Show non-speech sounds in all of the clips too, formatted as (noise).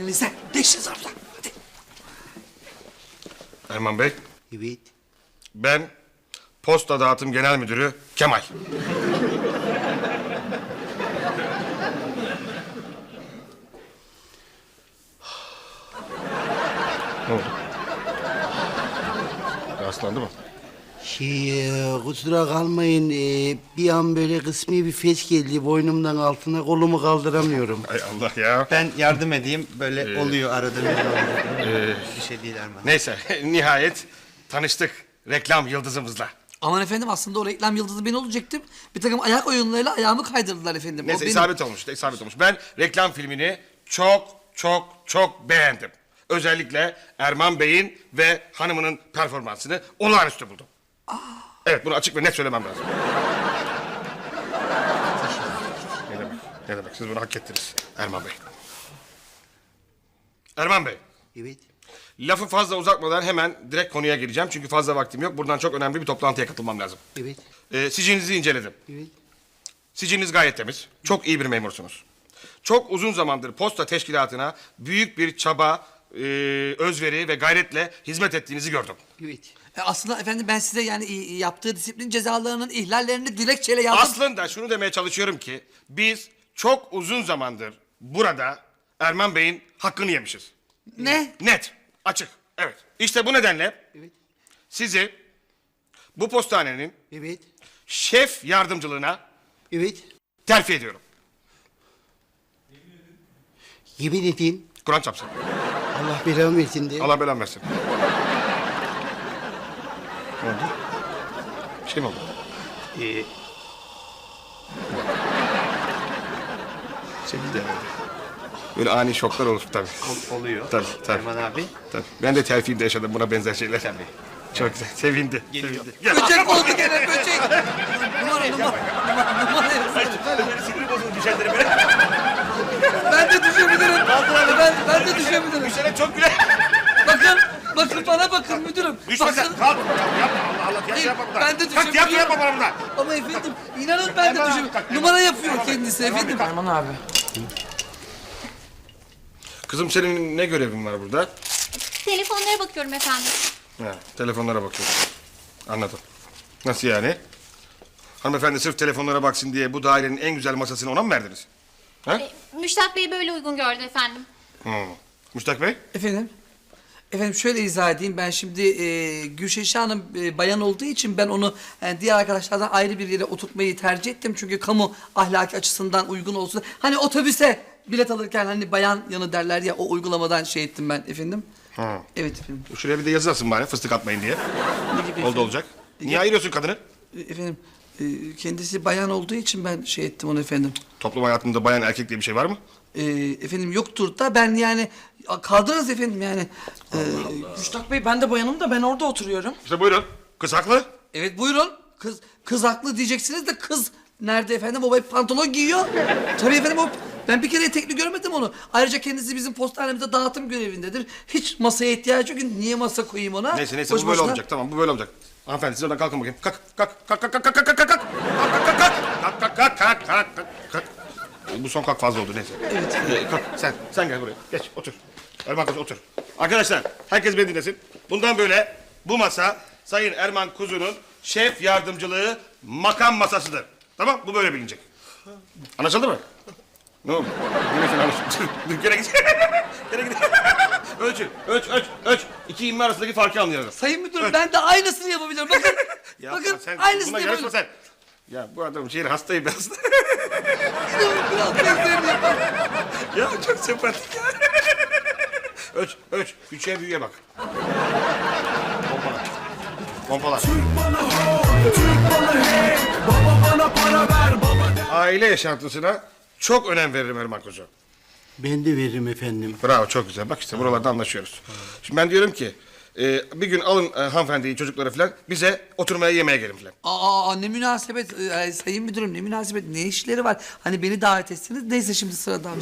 elinize. Değişin zarflar. Hadi. Erman Bey, Evet. ben Posta Dağıtım Genel Müdürü Kemal. ne oldu? Rastlandı mı? Şey, e, kusura kalmayın. e, bir an böyle kısmi bir feç geldi. Boynumdan altına kolumu kaldıramıyorum. Ay Allah ya. Ben yardım edeyim. Böyle Ee, oluyor arada bir oluyor. Ee, Bir şey değil Erman. neyse, (laughs) nihayet tanıştık reklam yıldızımızla. Aman efendim aslında o reklam yıldızı ben olacaktım. Bir takım ayak oyunlarıyla ayağımı kaydırdılar efendim. O Neyse benim- isabet olmuş, isabet olmuş. Ben reklam filmini çok çok çok beğendim. Özellikle Erman Bey'in ve hanımının performansını olağanüstü buldum. Evet bunu açık ve net söylemem lazım. ne demek? Ne demek? Siz bunu hak ettiniz Erman Bey. Erman Bey, Evet. lafı fazla uzatmadan hemen direkt konuya gireceğim. Çünkü fazla vaktim yok. Buradan çok önemli bir toplantıya katılmam lazım. Evet. Ee, sicilinizi inceledim. Evet. Siciliniz gayet temiz. Çok iyi bir memursunuz. Çok uzun zamandır posta teşkilatına büyük bir çaba, e, özveri ve gayretle hizmet ettiğinizi gördüm. Evet. E, aslında efendim ben size yani i- yaptığı disiplin cezalarının ihlallerini dilekçeyle yazdım. Aslında şunu demeye çalışıyorum ki biz çok uzun zamandır burada Erman Bey'in hakkını yemişiz. Ne? Net, açık. Evet. İşte bu nedenle Evet. sizi bu postanenin Evet. şef yardımcılığına Evet. terfi ediyorum. Yemin edeyim. Kur'an çapsın. Allah belamı versin de. Allah belanı versin. Ne oldu? Bir şey mi oldu? Ee, Sevgili de Böyle ani şoklar olur tabii. Oluyor. Tabii, tabii. Erman abi. tabii. Ben de terfimde yaşadım buna benzer şeyler. Tabii. Çok güzel. Sevindi. Geliyor. Sevindi. Gel. Böcek oldu gene böcek. numara numara numara. Sinirim bozuldu böyle. Ben de düşebilirim. Ben, ben de düşebilirim. Düşene çok güle. Bakın, bakın bana bakın müdürüm. Sen. Bakın. Kalk. Yapma Allah Allah. Tiyatro yapma burada. Ben de Kalk düşebilirim. yapma bana burada. Ama efendim inanın ben de Erman abi, Numara yapıyor Erman abi, kendisi Erman abi, efendim. Erman abi. Kızım senin ne görevin var burada? Telefonlara bakıyorum efendim. Ha, telefonlara bakıyorum. Anladım. Nasıl yani? Hanımefendi sırf telefonlara baksın diye bu dairenin en güzel masasını ona mı verdiniz? Ha? E, Müştak Bey böyle uygun gördü efendim. Hmm. Müştak Bey? Efendim? Efendim şöyle izah edeyim. Ben şimdi e, Gülşeşe Hanım e, bayan olduğu için ben onu yani diğer arkadaşlardan ayrı bir yere oturtmayı tercih ettim. Çünkü kamu ahlaki açısından uygun olsun. Hani otobüse bilet alırken hani bayan yanı derler ya o uygulamadan şey ettim ben efendim. Ha. Evet efendim. Şuraya bir de yazı asın bari fıstık atmayın diye. Ne gibi Oldu efendim? olacak. Niye ayırıyorsun kadını? E, Efendim e, kendisi bayan olduğu için ben şey ettim onu efendim. Toplum hayatında bayan erkek diye bir şey var mı? E, efendim yoktur da ben yani a, kaldırırız efendim yani. E, Müştak Bey ben de bayanım da ben orada oturuyorum. İşte buyurun. Kız haklı. Evet buyurun. Kız kız haklı diyeceksiniz de kız nerede efendim? O hep pantolon giyiyor. Tabii efendim o ben bir kere etekli görmedim onu. Ayrıca kendisi bizim postanemizde dağıtım görevindedir. Hiç masaya ihtiyacı yok. Niye masa koyayım ona? Neyse neyse Boş bu böyle boşuna- olmayacak. Tamam bu böyle olacak. Hanımefendi siz oradan kalkın bakayım. Kalk kalk kalk kalk kalk kalk kalk kalk kalk kalk kalk kalk kalk kalk kalk kalk kalk kalk kalk Bu son kalk fazla oldu neyse. Evet. Kalk sen sen gel buraya. Geç otur. Erman Kuzu otur. Arkadaşlar herkes beni dinlesin. Bundan böyle bu masa Sayın Erman Kuzu'nun şef yardımcılığı makam masasıdır. Tamam bu böyle bilinecek. Anlaşıldı mı? Ne oldu? Sen anlaşıldı. (laughs) Gene git. (laughs) Gene git. (laughs) Ölçün. Ölç ölç ölç. İki inme arasındaki farkı anlayalım. Sayın müdürüm ben de aynısını yapabilirim. Bakın. Yapma bakın sen, aynısını buna yarışma yapabilirim. sen. Ya bu adam şeyin hastayım ben (laughs) hasta. Biraz yapalım. ya çok sempatik ya. ölç, ölç. Küçüğe büyüğe bak. Pompala. Pompala. Aile yaşantısına çok önem veririm Erman Kuzu. ben de veririm efendim. Bravo çok güzel. Bak işte buralarda anlaşıyoruz. Şimdi ben diyorum ki e, bir gün alın e, hanımefendiyi çocukları falan bize oturmaya yemeğe gelin falan. Aa ne münasebet Ee, sayın müdürüm ne münasebet ne işleri var. Hani beni davet etsiniz neyse şimdi sıradan. (laughs)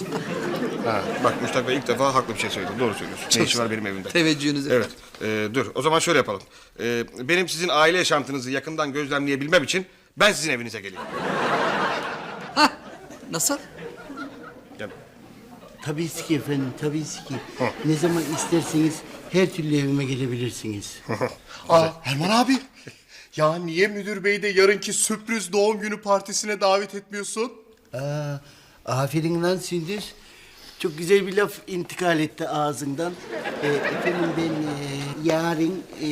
Ha, bak Müştak Bey ilk defa haklı bir şey söyledi. Doğru söylüyorsun. Ne işi var benim evimde? Teveccühünüz Evet. e, dur o zaman şöyle yapalım. E, benim sizin aile yaşantınızı yakından gözlemleyebilmem için ben sizin evinize geleyim. Hah, nasıl? Ya, Tabii ki efendim, tabii ki. Ne zaman isterseniz her türlü evime gelebilirsiniz. (laughs) Aa, Erman abi. Ya niye müdür bey de yarınki sürpriz doğum günü partisine davet etmiyorsun? Aa, aferin lan Sündüz. Çok güzel bir laf intikal etti ağzından. Ee, efendim ben e, yarın e,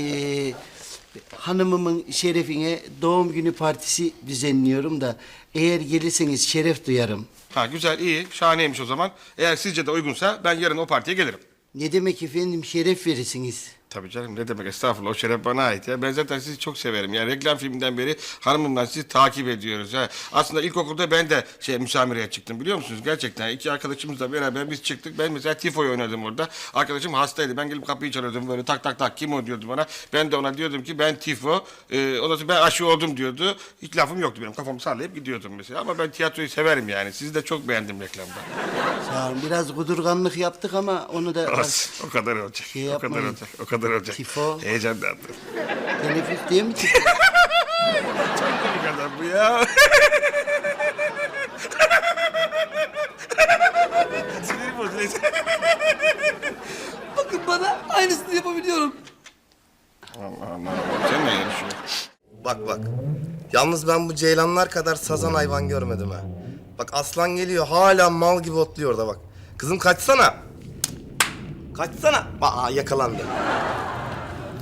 hanımımın şerefine doğum günü partisi düzenliyorum da eğer gelirseniz şeref duyarım. Ha güzel iyi şahaneymiş o zaman. Eğer sizce de uygunsa ben yarın o partiye gelirim. Ne demek efendim şeref verirsiniz. Tabii canım ne demek estağfurullah o şeref bana ait ya. Ben zaten sizi çok severim. Yani reklam filminden beri hanımımla sizi takip ediyoruz. Ha. Aslında ilkokulda ben de şey müsamereye çıktım biliyor musunuz? Gerçekten iki arkadaşımızla beraber biz çıktık. Ben mesela tifoyu oynadım orada. Arkadaşım hastaydı. Ben gelip kapıyı çalıyordum böyle tak tak tak kim o diyordu bana. Ben de ona diyordum ki ben tifo. Ee, o da ben aşı oldum diyordu. Hiç lafım yoktu benim. Kafamı sallayıp gidiyordum mesela. Ama ben tiyatroyu severim yani. Sizi de çok beğendim reklamda. Sağ olun biraz kudurganlık yaptık ama onu da Olsun, o kadar olacak. Şey o kadar yapmayın. olacak. O kadar olacak. Tifo. Heyecanlandım. teneffüs diye mi çıktı? (laughs) Komik adam bu ya. (laughs) Sinirim bozuldu. Bakın bana aynısını yapabiliyorum. Allah Allah. Sen ne yarışıyorsun? Bak bak. Yalnız ben bu ceylanlar kadar sazan hayvan görmedim ha. Bak aslan geliyor hala mal gibi otluyor orada bak. Kızım kaçsana. Kaçsana. Aa yakalandı.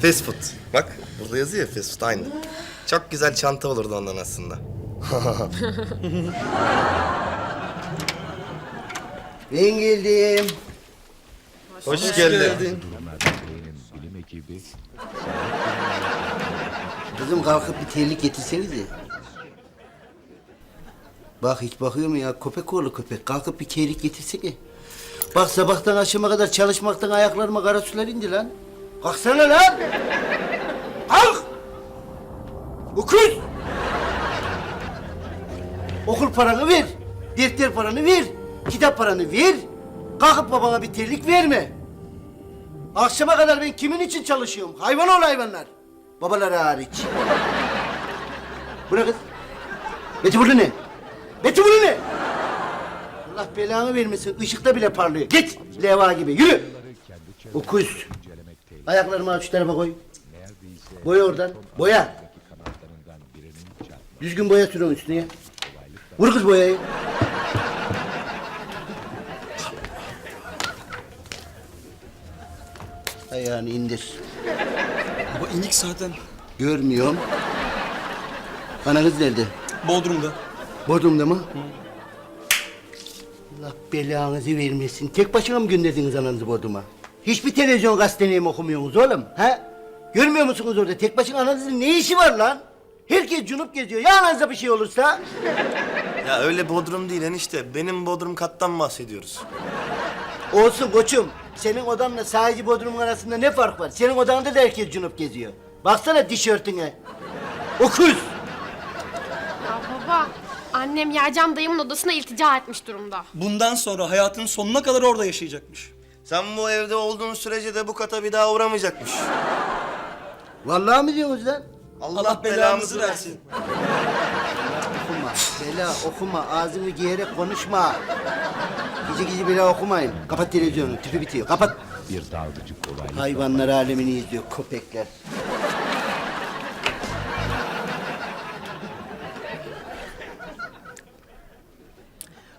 Fast food. Bak burada yazıyor ya, fast food aynı. Çok güzel çanta olurdu ondan aslında. (laughs) Ben geldim. Hoş, geldin. Kızım kalkıp bir terlik getirsenize. Bak hiç bakıyor mu ya? Köpek oğlu köpek. Kalkıp bir terlik getirsene. Bak sabahtan akşama kadar çalışmaktan ayaklarıma kara sular indi lan. Kalksana lan! Kalk! Okul! Okul paranı ver. Defter paranı ver. Kitap paranı ver. Kalkıp babana bir terlik verme. Akşama kadar ben kimin için çalışıyorum? Hayvan ol hayvanlar. Babaları hariç. Bu ne kız? Beti bunu ne? Beti bunu ne? Allah belanı vermesin. Işıkta bile parlıyor. Git leva gibi. Yürü. Okuz. Ayaklarımı al şu tarafa koy. Boya oradan. Boya. Düzgün boya sür onun üstüne. Vur kız boyayı. Ayağını indir. Baba inik zaten. Görmüyorum. Ananız nerede? Bodrum'da. Bodrum'da mı? Allah belanızı vermesin. Tek başına mı gönderdiniz ananızı Bodrum'a? Hiçbir televizyon gazeteni mi okumuyorsunuz oğlum? He? Görmüyor musunuz orada? Tek başına ananızın ne işi var lan? Herkes cunup geziyor. Ya ananıza bir şey olursa? Ya öyle bodrum değil enişte. Benim bodrum kattan bahsediyoruz. Olsun koçum. Senin odanla sadece Bodrum'un arasında ne fark var? Senin odanda da herkes cunup geziyor. Baksana tişörtüne. Okuz. Ya baba, annem Yercan dayımın odasına iltica etmiş durumda. Bundan sonra hayatının sonuna kadar orada yaşayacakmış. Sen bu evde olduğun sürece de bu kata bir daha uğramayacakmış. Vallahi mi diyorsunuz lan? Allah, belamızı versin. Okuma, bela okuma, ağzını giyerek konuşma. Gece gece bela okumayın. Kapat televizyonu, tüpü bitiyor, kapat. Bir dalgıcı kolaylıkla Hayvanlar alemini izliyor, köpekler.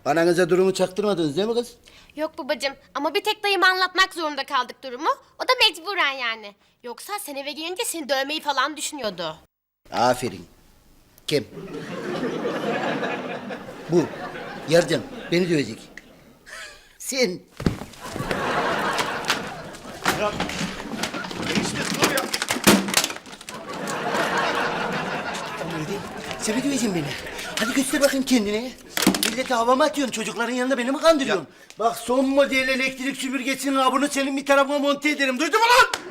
Ananıza durumu çaktırmadınız değil mi kız? Yok babacığım ama bir tek dayıma anlatmak zorunda kaldık durumu. O da mecburen yani. Yoksa sen eve gelince seni dövmeyi falan düşünüyordu. Aferin. Kim? Bu. Yarcan, beni dövecek. Sen. Tamam öyle değil. Sen mi döveceksin beni? Hadi göster bakayım kendini. Millete hava mı atıyorsun? Çocukların yanında beni mi kandırıyorsun? Bak son model elektrik süpürgesinin abunu senin bir tarafıma monte ederim. Duydun mu lan?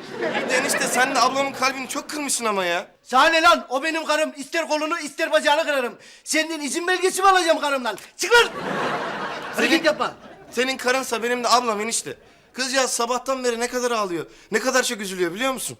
Enişte sen de ablamın kalbini çok kırmışsın ama ya. Sana ne lan? O benim karım. İster kolunu ister bacağını kırarım. Senden izin belgesi mi alacağım karımdan? Çık lan! Hareket yapma. Senin karınsa benim de ablam enişte. Kızcağız sabahtan beri ne kadar ağlıyor. Ne kadar çok üzülüyor biliyor musun?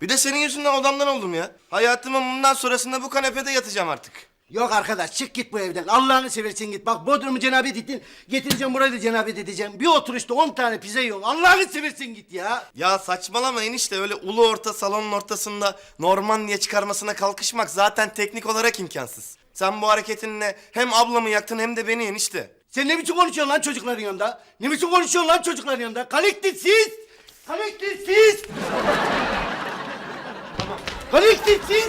Bir de senin yüzünden odamdan oldum ya. Hayatımın bundan sonrasında bu kanepede yatacağım artık. Yok arkadaş çık git bu evden. Allah'ını seversen git. Bak Bodrum'u cenabet ettin. Getireceğim burayı da cenabet edeceğim. Bir oturuşta on tane pizza yiyorsun. Allah'ını seversen git ya. Ya saçmalama enişte öyle ulu orta salonun ortasında Norman diye çıkarmasına kalkışmak zaten teknik olarak imkansız. Sen bu hareketinle hem ablamı yaktın hem de beni enişte. Sen ne biçim konuşuyorsun lan çocukların yanında? Ne biçim konuşuyorsun lan çocukların yanında? Kalektin siz! Kalektin siz! Kalektin siz!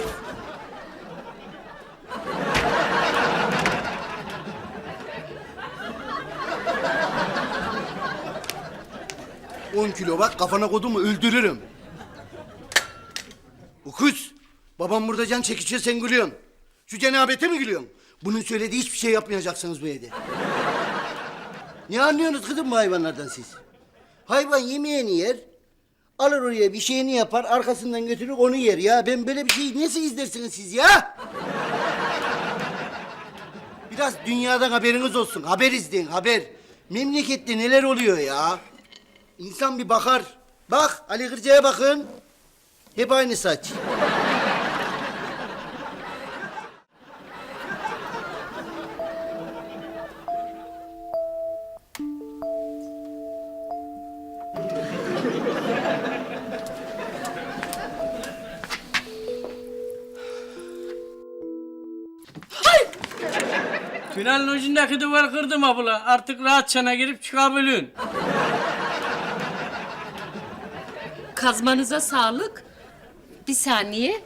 10 kilo bak kafana kodumu öldürürüm. Ukuz. Babam burada can çekişiyor sen gülüyorsun. Şu cenabete mi gülüyorsun? Bunun söylediği hiçbir şey yapmayacaksınız bu evde. ne anlıyorsunuz kızım bu hayvanlardan siz? Hayvan yemeğini yer, alır oraya bir şeyini yapar, arkasından götürür onu yer ya. Ben böyle bir şeyi nasıl izlersiniz siz ya? Biraz dünyadan haberiniz olsun. Haber izleyin, haber. Memlekette neler oluyor ya? İnsan bir bakar. Bak, Ali Kırca'ya bakın. Hep aynı saç. Tünelin ucundaki duvar kırdım abla. Artık rahatçana girip çıkabiliyorsun. Kazmanıza sağlık. Bir saniye.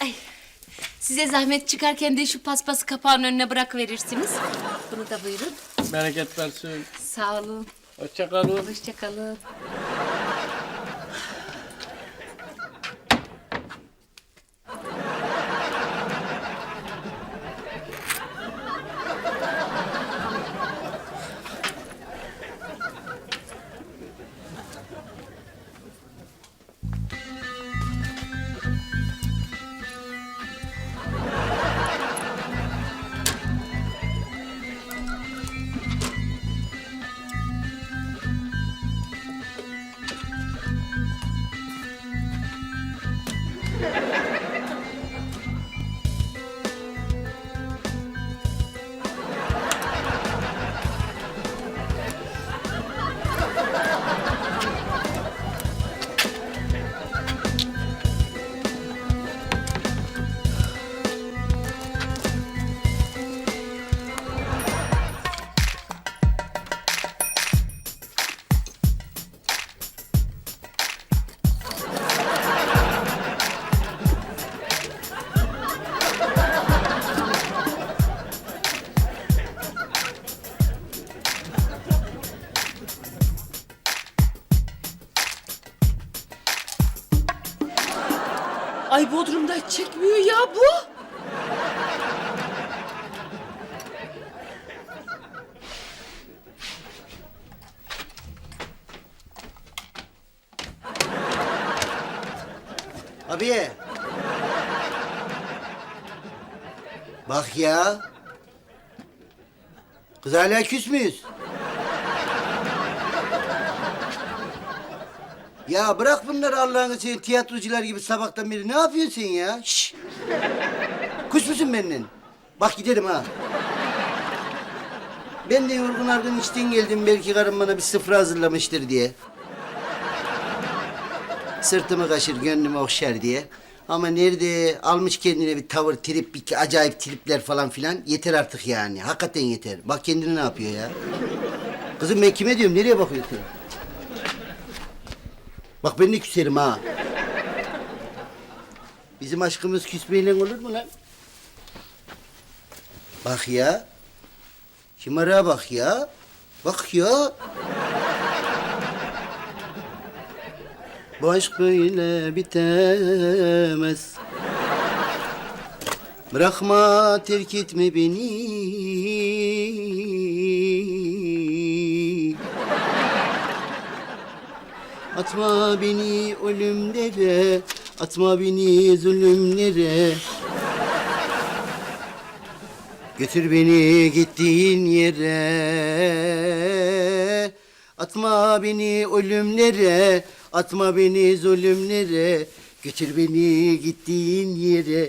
Ay, size zahmet çıkarken de şu paspası kapağın önüne bırak verirsiniz. Bunu da buyurun. Bereket versin. Sağ olun. Hoşça kalın. Ay Bodrum'da çekmiyor ya bu. Abi. Bak ya. Kız hala küs müyüz? Ya bırak bunları Allah'ını seversen tiyatrocular gibi sabahtan beri. Ne yapıyorsun sen ya? Şşş. Kuş musun benden? Bak giderim ha. Ben de yorgun argın işten geldim. Belki karım bana bir sıfır hazırlamıştır diye. Sırtımı kaşır, gönlümü okşar diye. Ama nerede almış kendine bir tavır, trip, bir acayip tripler falan filan. Yeter artık yani. Hakikaten yeter. Bak kendini ne yapıyor ya. Kızım ben kime diyorum? Nereye bakıyorsun? Bak ben de küserim ha. Bizim aşkımız küsmeyle olur mu lan? Bak ya. Şımarığa bak ya. Bak ya. Bu aşk böyle bitemez. Bırakma, terk etme beni. Atma beni ölümlere, atma beni zulümlere. Götür beni gittiğin yere. Atma beni ölümlere, atma beni zulümlere. Götür beni gittiğin yere.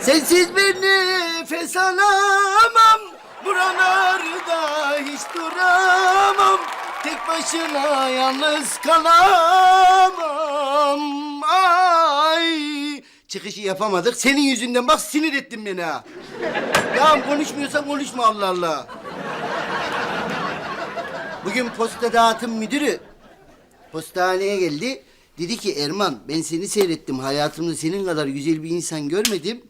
Sensiz ben nefes alamam. Buralarda hiç duramam. Tek başına yalnız kalamam. Ay. Çıkışı yapamadık. Senin yüzünden bak sinir ettin beni ha. Ya konuşmuyorsan konuşma Allah Allah. Bugün posta dağıtım müdürü postaneye geldi. Dedi ki Erman ben seni seyrettim. Hayatımda senin kadar güzel bir insan görmedim.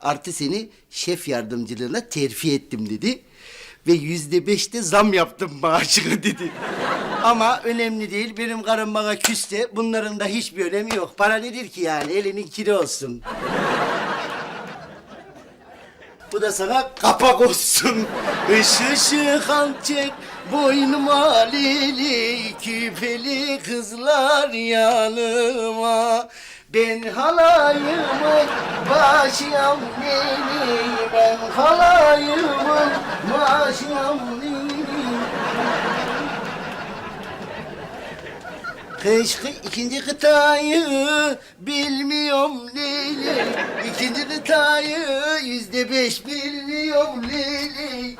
Artı seni şef yardımcılığına terfi ettim dedi. Ve yüzde beşte zam yaptım maaşını (laughs) dedi. Ama önemli değil. Benim karım bana küste. Bunların da hiçbir önemi yok. Para nedir ki yani? Elinin kiri olsun. Bu da sana kapak olsun. (laughs) Işığı ışığı hançer, boynuma lili, küpeli kızlar yanıma. Ben halayımın başıyam neni, ben halayımın başıyam neni. Kış kı- ikinci kıtayı bilmiyorum Leyli. İkinci kıtayı yüzde beş bilmiyorum Leyli.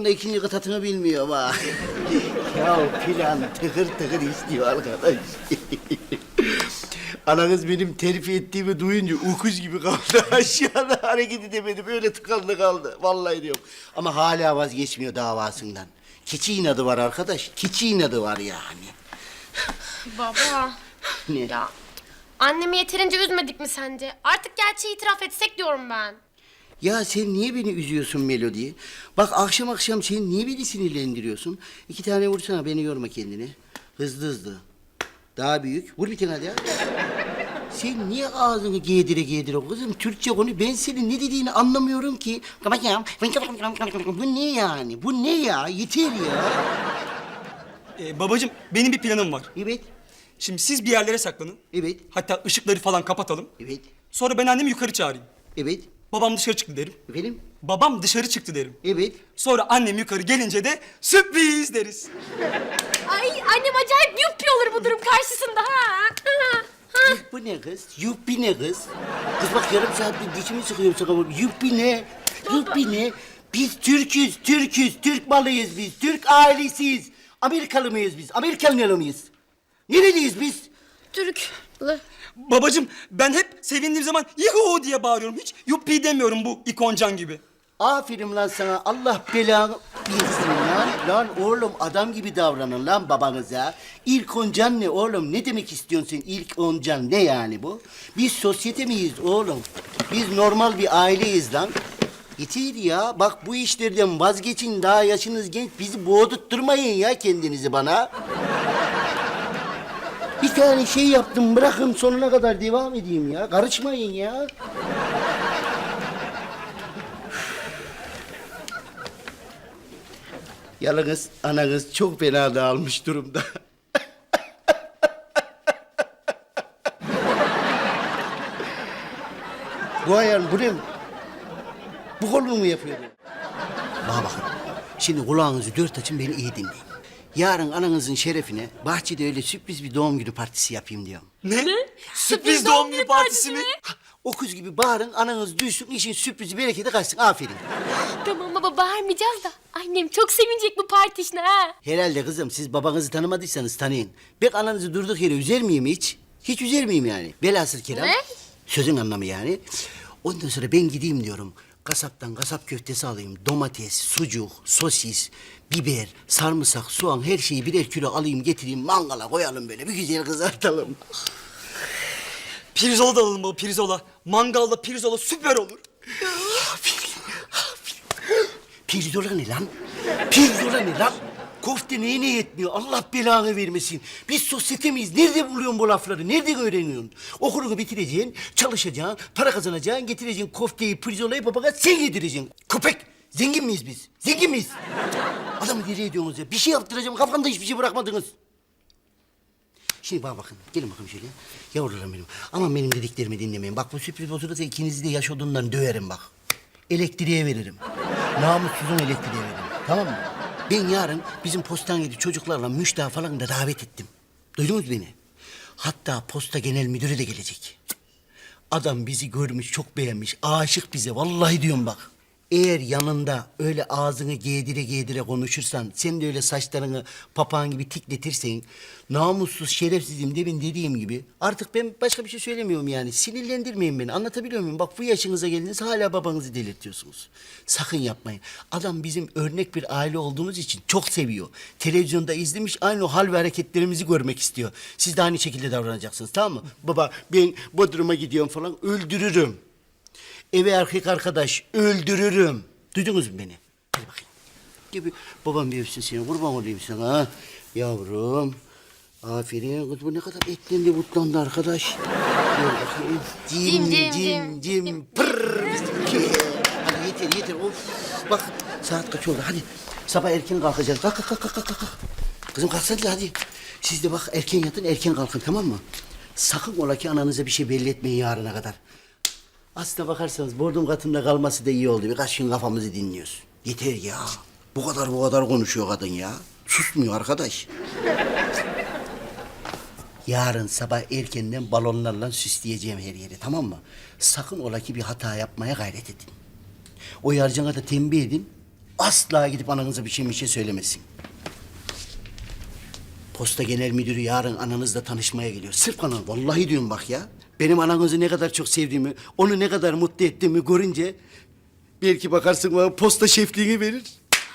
Bunun da ikinci kıtatını bilmiyor bak. (laughs) ya plan tıkır tıkır istiyor arkadaş. (laughs) Ananız benim terfi ettiğimi duyunca ukuz gibi kaldı. (laughs) Aşağıda hareket edemedi. Böyle tıkandı kaldı. Vallahi diyorum. Ama hala vazgeçmiyor davasından. Keçi inadı var arkadaş. Keçi inadı var yani. Baba. Ne? Ya annemi yeterince üzmedik mi sence? Artık gerçeği itiraf etsek diyorum ben. Ya sen niye beni üzüyorsun Melodi? Bak akşam akşam sen niye beni sinirlendiriyorsun? İki tane vursana beni yorma kendini. Hızlı hızlı. Daha büyük. Vur bir tane hadi ya. Sen niye ağzını giydire giydire kızım? Türkçe konu. Ben senin ne dediğini anlamıyorum ki. Bu ne yani? Bu ne ya? Yeter ya. Ee, babacığım benim bir planım var. Evet, Şimdi siz bir yerlere saklanın. evet, Hatta ışıkları falan kapatalım. evet, Sonra ben annemi yukarı çağırayım. evet. Babam dışarı çıktı derim. Efendim? Babam dışarı çıktı derim. Evet. Sonra annem yukarı gelince de sürpriz deriz. Ay annem acayip yuppi olur bu durum karşısında ha. (laughs) Ha. Bu ne kız? Yuppi ne kız? Kız bak yarım saattir dişimi sıkıyorum sana. Yuppi ne? Yuppi ne? Biz Türk'üz, Türk'üz. Türk malıyız biz. Türk ailesiyiz. Amerikalı mıyız biz? Amerikalı mıyız? Nereliyiz biz? Türk. Babacığım ben hep sevindiğim zaman yuhu diye bağırıyorum. Hiç yuppi demiyorum bu ikoncan gibi. Aferin lan sana. Allah belanı bilsin lan. Lan oğlum adam gibi davranın lan babanıza. İlk oncan ne oğlum? Ne demek istiyorsun sen? İlk oncan ne yani bu? Biz sosyete miyiz oğlum? Biz normal bir aileyiz lan. Yeter ya. Bak bu işlerden vazgeçin. Daha yaşınız genç. Bizi boğdurtturmayın ya kendinizi bana. Bir tane şey yaptım. Bırakın sonuna kadar devam edeyim ya. Karışmayın ya. (sighs) Yalnız ananız çok fena dağılmış durumda. (laughs) bu ayağın bu ne? Bu kolu mu yapıyordu? Bana bakın. Şimdi kulağınızı dört açın beni iyi dinleyin. Yarın ananızın şerefine bahçede öyle sürpriz bir doğum günü partisi yapayım diyorum. Ne? Sürpriz doğum günü partisi mi? Okuz gibi bağırın, ananız duysun, işin sürprizi bereketi kaçsın. Aferin. Tamam baba bağırmayacağız da. Annem çok sevinecek bu parti işine ha. Herhalde kızım siz babanızı tanımadıysanız tanıyın. Ben ananızı durduk yere üzer miyim hiç? Hiç üzer miyim yani? Velhasıl kelam. Ne? Sözün anlamı yani. Ondan sonra ben gideyim diyorum. Kasaptan kasap köftesi alayım. Domates, sucuk, sosis, biber, sarımsak, soğan her şeyi birer kilo alayım getireyim mangala koyalım böyle bir güzel kızartalım. Pirzola da alalım baba pirzola. Mangalda pirzola süper olur. Pirzola ne lan? Pirzola ne lan? Kofte neyine yetmiyor? Allah belanı vermesin. Biz sosyete miyiz? Nerede buluyorsun bu lafları? Nerede öğreniyorsun? Okulunu bitireceksin, çalışacaksın, para kazanacaksın, getireceksin kofteyi, pirzolayı babana sen yedireceksin. Köpek! Zengin miyiz biz? Zengin miyiz? (laughs) Adamı deli ediyorsunuz ya. Bir şey yaptıracağım, kafamda hiçbir şey bırakmadınız. Şimdi bana bakın, gelin bakın şöyle. Yavrularım benim. Ama benim dediklerimi dinlemeyin. Bak bu sürpriz bozulursa ikinizi de yaş odundan döverim bak. Elektriğe veririm. Namussuzun elektriğe veririm. Tamam mı? Ben yarın bizim postanedeki çocuklarla müştah falan da davet ettim. Duydunuz beni? Hatta posta genel müdürü de gelecek. Adam bizi görmüş, çok beğenmiş, aşık bize. Vallahi diyorum bak. Eğer yanında öyle ağzını giydire giydire konuşursan, sen de öyle saçlarını papağan gibi tikletirsen, namussuz, şerefsizim demin dediğim gibi, artık ben başka bir şey söylemiyorum yani. Sinirlendirmeyin beni, anlatabiliyor muyum? Bak bu yaşınıza geldiniz, hala babanızı delirtiyorsunuz. Sakın yapmayın. Adam bizim örnek bir aile olduğumuz için çok seviyor. Televizyonda izlemiş, aynı o hal ve hareketlerimizi görmek istiyor. Siz de aynı şekilde davranacaksınız, tamam mı? Baba, ben Bodrum'a gidiyorum falan, öldürürüm. Eve erkek arkadaş öldürürüm. Duydunuz mu beni? Hadi bakayım. Gibi babam bir öpsün seni kurban olayım sana. ha. Yavrum. Aferin. Kız bu ne kadar etlendi butlandı arkadaş. Gel bakayım. Cim Cim, cim cim, cim. Pırr. Hadi yeter yeter. Of. Bak saat kaç oldu hadi. Sabah erken kalkacağız. Kalk kalk kalk kalk kalk. kalk. Kızım kalksana hadi. Siz de bak erken yatın erken kalkın tamam mı? Sakın ola ki ananıza bir şey belli etmeyin yarına kadar. Aslına bakarsanız bordum katında kalması da iyi oldu. Birkaç gün kafamızı dinliyoruz. Yeter ya. Bu kadar bu kadar konuşuyor kadın ya. Susmuyor arkadaş. Yarın sabah erkenden balonlarla süsleyeceğim her yeri tamam mı? Sakın ola ki bir hata yapmaya gayret edin. O yarcana da tembih edin. Asla gidip ananıza bir şey bir şey söylemesin. Posta Genel Müdürü yarın ananızla tanışmaya geliyor. Sırf anan. Vallahi diyorum bak ya. Benim ananızı ne kadar çok sevdiğimi, onu ne kadar mutlu ettiğimi görünce... ...belki bakarsın bana posta şefliğini verir.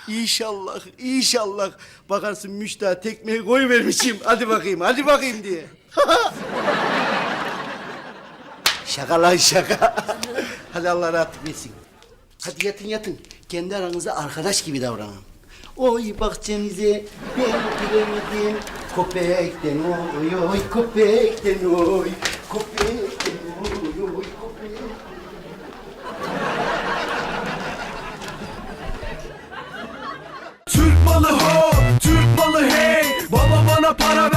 İnşallah, inşallah. Bakarsın müştah tekmeyi koy vermişim. Hadi bakayım, hadi bakayım diye. (laughs) şaka lan şaka. hadi Allah rahatlık versin. Hadi yatın yatın. Kendi aranızda arkadaş gibi davranın. Oy bahçemize ben giremedim. Köpekten oy oy köpekten oy. Köpekten para para